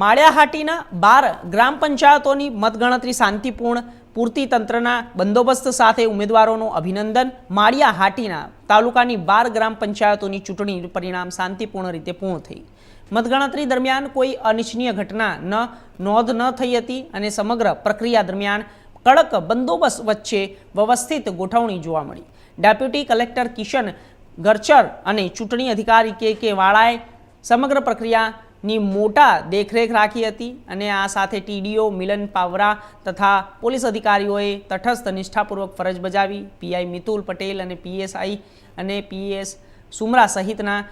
માળિયાહાટીના બાર ગ્રામ પંચાયતોની મતગણતરી શાંતિપૂર્ણ પૂરતી તંત્રના બંદોબસ્ત સાથે ઉમેદવારોનું અભિનંદન. માળિયાહાટીના તાલુકાની બાર ગ્રામ પંચાયતોની ચૂંટણી પરિણામ શાંતિપૂર્ણ રીતે પૂર્ણ થઈ. મતગણતરી દરમિયાન કોઈ અનિચ્છનીય ઘટના ન, નોંધ ન થઈ હતી અને સમગ્ર પ્રક્રિયા દરમિયાન કડક બંદોબસ્ત વચ્ચે વ્યવસ્થિત ગોઠવણી જોવા મળી. ડેપ્યુટી કલેક્ટર કિશન ગરચર અને ચૂંટણી અધિકારી કે કે વાળાએ સમગ્ર પ્રક્રિયાની મોટા દેખરેખ રાખી હતી અને આ સાથે ટીડીઓ, મિલન પાવરા તથા પોલીસ અધિકારીઓએ તટસ્થ નિષ્ઠાપૂર્વક ફરજ બજાવી. પીઆઈ મિતુલ પટેલ અને પીએસઆઈ અને પીએસ સુમરા સહિતના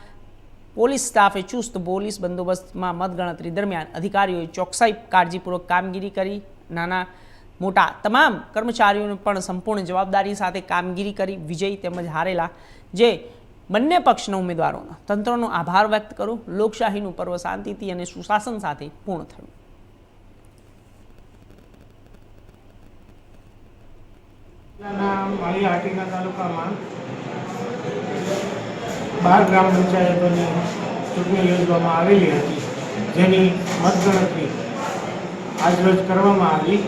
પોલીસ સ્ટાફે ચુસ્ત પોલીસ બંદોબસ્તમાં મતગણતરી દરમિયાન અધિકારીઓએ ચોકસાઈ કાળજીપૂર્વક કામગીરી કરી. નાના મોટા તમામ કર્મચારીઓને પણ સંપૂર્ણ જવાબદારી સાથે કામગીરી કરી. વિજય તેમજ હારેલા જે બંને પક્ષના ઉમેદવારોનો તંત્રનો આભાર વ્યક્ત કરું, લોકશાહીનું પર્વ શાંતિથી અને સુશાસન સાથે પૂર્ણ થયું. બાર ગ્રામ પંચાયતોની ચૂંટણી યોજવામાં આવેલી હતી, જેની મતગણતરી આજરોજ કરવામાં આવી.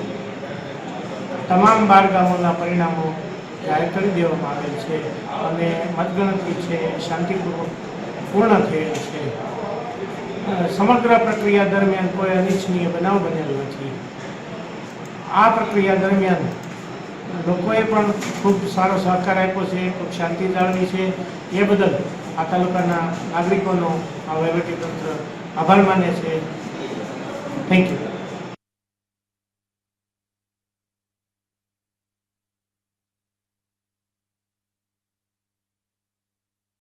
તમામ બાર ગામોના પરિણામો જાહેર કરી દેવામાં આવેલ છે અને મતગણતરી છે, શાંતિપૂર્વક પૂર્ણ થયેલ છે. સમગ્ર પ્રક્રિયા દરમિયાન કોઈ અનિચ્છનીય બનાવ બનેલો નથી. આ પ્રક્રિયા દરમિયાન લોકોએ પણ ખૂબ સારો સહકાર આપ્યો છે, ખૂબ શાંતિ જાળવી છે. એ બદલ આ તાલુકાના નાગરિકોનો આ વહીવટીતંત્ર આભાર માને છે. Thank you